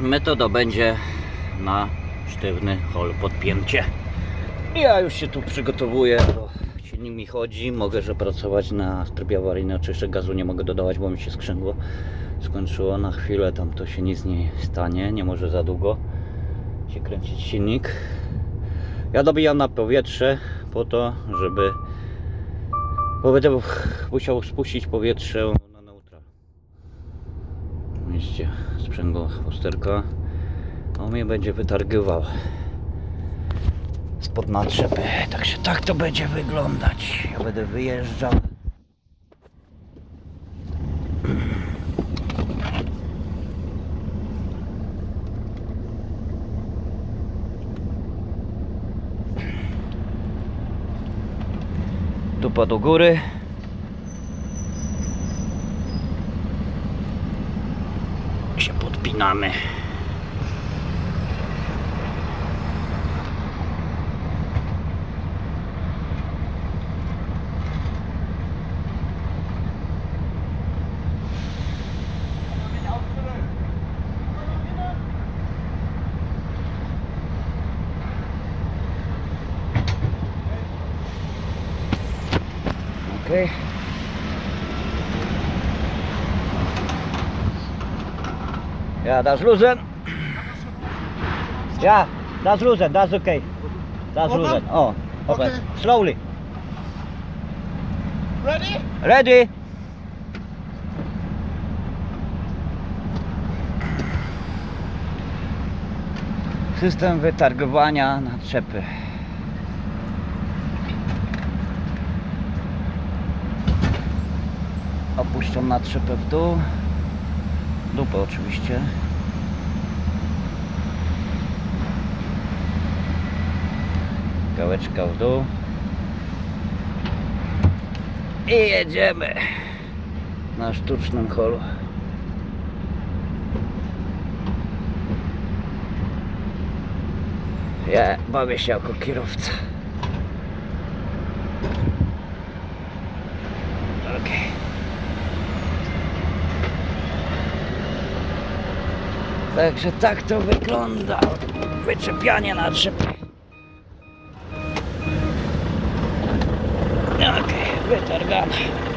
Metoda będzie na sztywny hol podpięcie. Ja już się tu przygotowuję, bo silnik mi chodzi. Mogę, że pracować na trybie awaryjnym. Oczywiście gazu nie mogę dodawać, bo mi się skrzęgło skończyło. Na chwilę tam to się nic nie stanie, nie może za długo się kręcić silnik. Ja dobijam na powietrze po to, żeby bo będę musiał spuścić powietrze sprzęgło chłosterka. On mnie będzie wytargywał spod natrzepy. Także tak to będzie wyglądać. Ja będę wyjeżdżał. Dupa do góry. Się podpinamy. Ja, dasz luzem? Ja, dasz luzem, that's okay. Dasz Open? luzem. O, open. Okay. Slowly. Ready? Ready? System wytargowania natrzepy. Opuszczam natrzepę w dół. Dupę oczywiście. Gałeczka w dół. I jedziemy na sztucznym holu. Ja bawię się jako kierowca. Okej. Także tak to wygląda. Wyczepianie na trzepie. Okej, wytargane.